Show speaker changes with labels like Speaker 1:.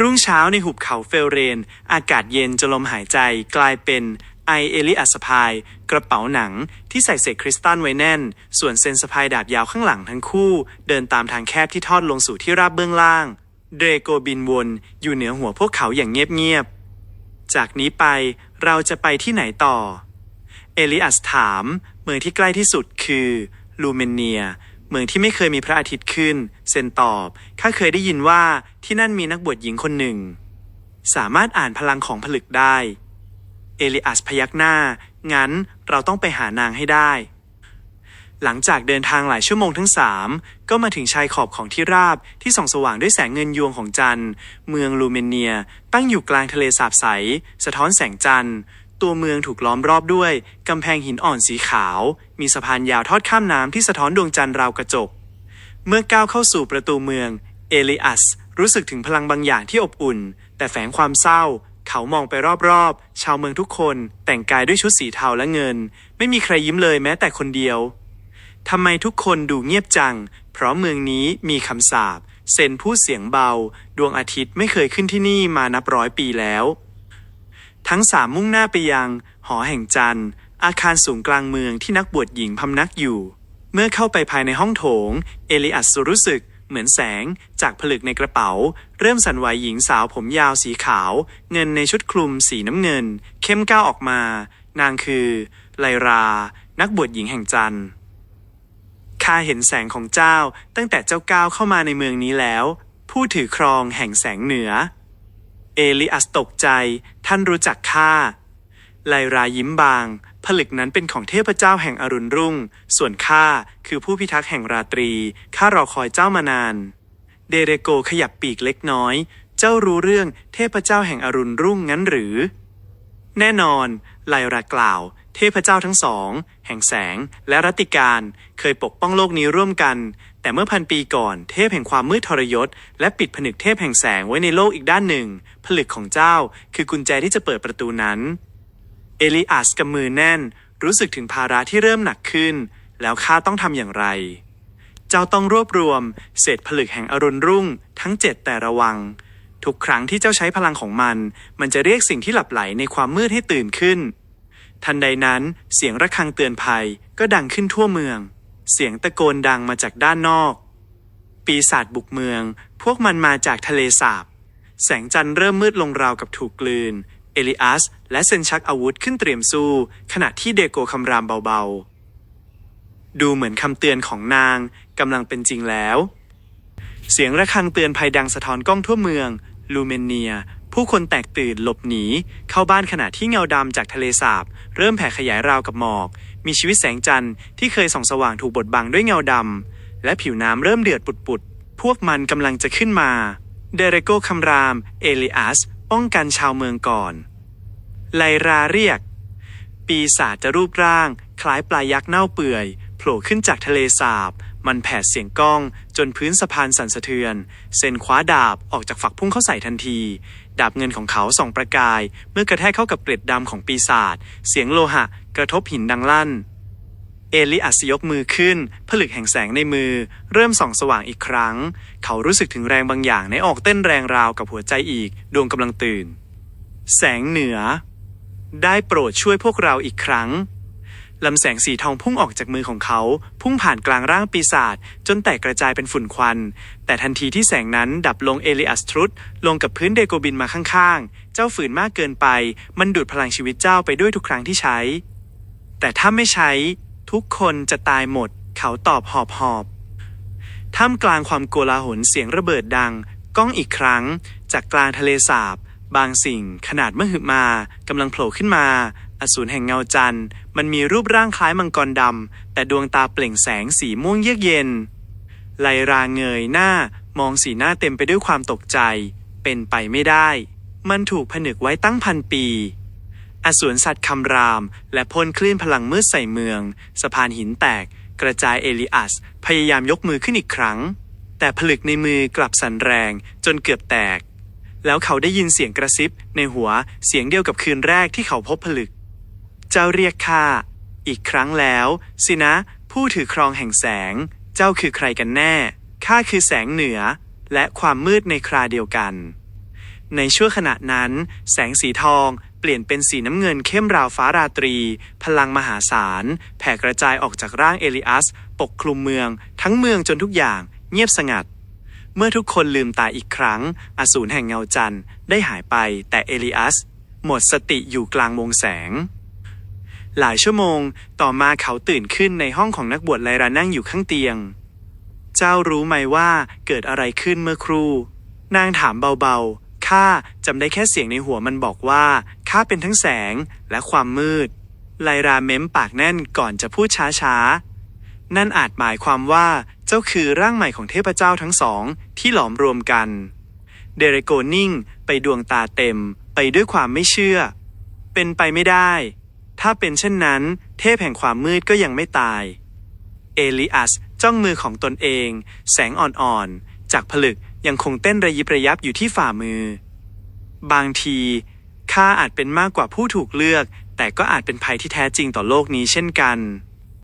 Speaker 1: รุ่งเช้าในหุบเขาเฟลเรน อากาศเย็นจนลมหายใจกลายเป็นไอเอลิอัสพาย กระเป๋าหนังที่ใส่เศษคริสตัลไว้แน่น ส่วนเซนสะพายดาบยาวข้างหลังทั้งคู่ เดินตามทางแคบที่ทอดลงสู่ที่ราบเบื้องล่าง เดรโกบินวน อยู่เหนือหัวพวกเขาอย่างเงียบๆ จากนี้ไปเราจะไปที่ไหนต่อ เอลิอัสถาม เมืองที่ใกล้ที่สุดคือลูเมเนีย เมืองที่ไม่เคยมีพระอาทิตย์ขึ้น เซนตอบ ข้าเคยได้ยินว่าที่นั่นมีนักบวชหญิงคนหนึ่ง สามารถอ่านพลังของผลึกได้ เอลิอัสพยักหน้า งั้นเราต้องไปหานางให้ได้ หลังจากเดินทางหลายชั่วโมงทั้งสามก็มาถึงชายขอบของที่ราบที่ส่องสว่างด้วยแสงเงินยวงของจันทร์ เมืองลูเมเนีย ตั้งอยู่กลางทะเลสาบใส สะท้อนแสงจันทร์ ตัวเมืองถูกล้อมรอบด้วย กำแพงหินอ่อนสีขาว มีสะพานยาวทอดข้ามน้ำที่สะท้อนดวงจันทร์ราวกระจก เมื่อก้าวเข้าสู่ประตูเมือง เอลิอัสรู้สึกถึงพลังบางอย่างที่อบอุ่น แต่แฝงความเศร้า เขามองไปรอบๆ ชาวเมืองทุกคนแต่งกายด้วยชุดสีเทาและเงิน ไม่มีใครยิ้มเลยแม้แต่คนเดียวทำไมทุกคนดูเงียบจัง เพราะเมืองนี้มีคำสาปเซนพูดเสียงเบา ดวงอาทิตย์ไม่เคยขึ้นที่นี่มานับร้อยปีแล้ว ทั้งสามมุ่งหน้าไปยัง หอแห่งจันทร์ อาคารสูงกลางเมืองที่นักบวชหญิงพำนักอยู่ เมื่อเข้าไปภายในห้องโถง เอลิอัสรู้สึกเหมือนแสงจากผลึกในกระเป๋า เริ่มสั่นไหวหญิงสาวผมยาวสีขาว เงินในชุดคลุมสีน้ำเงิน เข้มก้าวออกมา นางคือไลรา นักบวชหญิงแห่งจันทร์ข้าเห็นแสงของเจ้าตั้งแต่เจ้าก้าวเข้ามาในเมืองนี้แล้ว ผู้ถือครองแห่งแสงเหนือ เอลิอัสตกใจ ท่านรู้จักข้าไลรายิ้มบาง ผลึกนั้นเป็นของเทพเจ้าแห่งอรุณรุ่ง ส่วนข้าคือผู้พิทักษ์แห่งราตรี ข้ารอคอยเจ้ามานาน เดเรโกขยับปีกเล็กน้อย เจ้ารู้เรื่องเทพเจ้าแห่งอรุณรุ่งงั้นหรือ แน่นอนไลรากล่าว เทพเจ้าทั้งสอง แห่งแสงและรัตติการ เคยปกป้องโลกนี้ร่วมกัน แต่เมื่อพันปีก่อน เทพแห่งความมืดทรยศ และปิดผนึกเทพแห่งแสงไว้ในโลกอีกด้านหนึ่ง ผลึกของเจ้าคือกุญแจที่จะเปิดประตูนั้น เอลิอัสกับมือแน่น รู้สึกถึงภาระที่เริ่มหนักขึ้น แล้วข้าต้องทำอย่างไร เจ้าต้องรวบรวม เศษผลึกแห่งอรุณรุ่ง ทั้งเจ็ดแต่ระวัง ทุกครั้งที่เจ้าใช้พลังของมัน มันจะเรียกสิ่งที่หลับไหลในความมืดให้ตื่นขึ้น ทันใดนั้นเสียงระฆังเตือนภัยก็ดังขึ้นทั่วเมือง เสียงตะโกนดังมาจากด้านนอก ปีศาจบุกเมือง พวกมันมาจากทะเลสาบ แสงจันทร์เริ่มมืดลงราวกับถูกกลืน เอลิอัส และเซนชักอาวุธขึ้นเตรียมสู้ ขณะที่เดโกคำรามเบาๆ ดูเหมือนคำเตือนของนางกำลังเป็นจริงแล้ว เสียงระฆังเตือนภัยดังสะท้อนกล้องทั่วเมือง ลูเมเนีย ผู้คนแตกตื่นหลบหนี เข้าบ้านขณะที่เงาดำจากทะเลสาบ เริ่มแผ่ขยายราวกับหมอก มีชีวิตแสงจันทร์ที่เคยส่องสว่างถูกบดบังด้วยเงาดำ และผิวน้ำเริ่มเดือดปุดๆ พวกมันกำลังจะขึ้นมา เดเรโกคำราม เอลิอัส ป้องกันชาวเมืองก่อน ไลราเรียก ปีศาจจะรูปร่าง คล้ายปลายักษ์เน่าเปื่อย โผล่ขึ้นจากทะเลสาบ มันแผดเสียงก้อง จนพื้นสะพานสั่นสะเทือน เซนคว้าดาบออกจากฝักพุ่งเข้าใส่ทันที ดาบเงินของเขาส่องประกาย เมื่อกระแทกเข้ากับเกล็ดดำของปีศาจ เสียงโลหะ กระทบหินดังลั่น เอลิอัสยกมือขึ้น ผลึกแห่งแสงในมือ เริ่มส่องสว่างอีกครั้ง เขารู้สึกถึงแรงบางอย่างในออกเต้นแรงราวกับหัวใจอีก ดวงกำลังตื่น แสงเหนือ ได้โปรดช่วยพวกเราอีกครั้ง ลำแสงสีทองพุ่งออกจากมือของเขา พุ่งผ่านกลางร่างปีศาจจนแตกกระจายเป็นฝุ่นควัน แต่ทันทีที่แสงนั้นดับลงเอลิอัสทรุดลงกับพื้นเดโกบินมาข้างๆ เจ้าฝืนมากเกินไป มันดูดพลังชีวิตเจ้าไปด้วยทุกครั้งที่ใช้ แต่ถ้าไม่ใช้ ทุกคนจะตายหมด เขาตอบหอบหอบท่ามกลางความโกลาหลเสียงระเบิดดัง ก้องอีกครั้ง จากกลางทะเลสาบ บางสิ่งขนาดมหึมากำลังโผล่ขึ้นมา อสูรแห่งเงาจันทร์ มันมีรูปร่างคล้ายมังกรดำ แต่ดวงตาเปล่งแสงสีม่วงเยือกเย็น ไลราเงยหน้ามองสีหน้าเต็มไปด้วยความตกใจ เป็นไปไม่ได้ มันถูกผนึกไว้ตั้งพันปี อสูรสัตว์คำราม และพ่นคลื่นพลังมืดใส่เมือง สะพานหินแตก กระจายเอลิอัส พยายามยกมือขึ้นอีกครั้ง แต่ผลึกในมือกลับสั่นแรงจนเกือบแตก แล้วเขาได้ยินเสียงกระซิบในหัวเสียงเดียวกับคืนแรกที่เขาพบผลึก เจ้าเรียกข้าอีกครั้งแล้ว สินะ ผู้ถือครองแห่งแสง เจ้าคือใครกันแน่ข้าคือแสงเหนือ และความมืดในคราเดียวกัน ในชั่วขณะนั้น แสงสีทองเปลี่ยนเป็นสีน้ำเงินเข้มราวฟ้าราตรี พลังมหาศาล แผ่กระจายออกจากร่างเอลิอัส ปกคลุมเมือง ทั้งเมืองจนทุกอย่างเงียบสงัด เมื่อทุกคนลืมตาอีกครั้ง อสูรแห่งเงาจันทร์ได้หายไปแต่เอลิอัส หมดสติอยู่กลางวงแสง หลายชั่วโมง ต่อมาเขาตื่นขึ้นในห้องของนักบวชไลรานั่งอยู่ข้างเตียง เจ้ารู้ไหมว่าเกิดอะไรขึ้นเมื่อครู่ นางถามเบาๆ ข้าจำได้แค่เสียงในหัวมันบอกว่า ข้าเป็นทั้งแสงและความมืด ไลราเม้มปากแน่นก่อนจะพูดช้าๆ นั่นอาจหมายความว่าเจ้าคือร่างใหม่ของเทพเจ้าทั้งสองที่หลอมรวมกัน เดเรโกนิ่ง ไปดวงตาเต็ม ไปด้วยความไม่เชื่อ เป็นไปไม่ได้ ถ้าเป็นเช่นนั้น เทพแห่งความมืดก็ยังไม่ตาย เอลิอัสจ้องมือของตนเอง แสงอ่อนๆ จากผลึกยังคงเต้นระยิบระยับอยู่ที่ฝ่ามือ บางทีข้าอาจเป็นมากกว่าผู้ถูกเลือก แต่ก็อาจเป็นภัยที่แท้จริงต่อโลกนี้เช่นกัน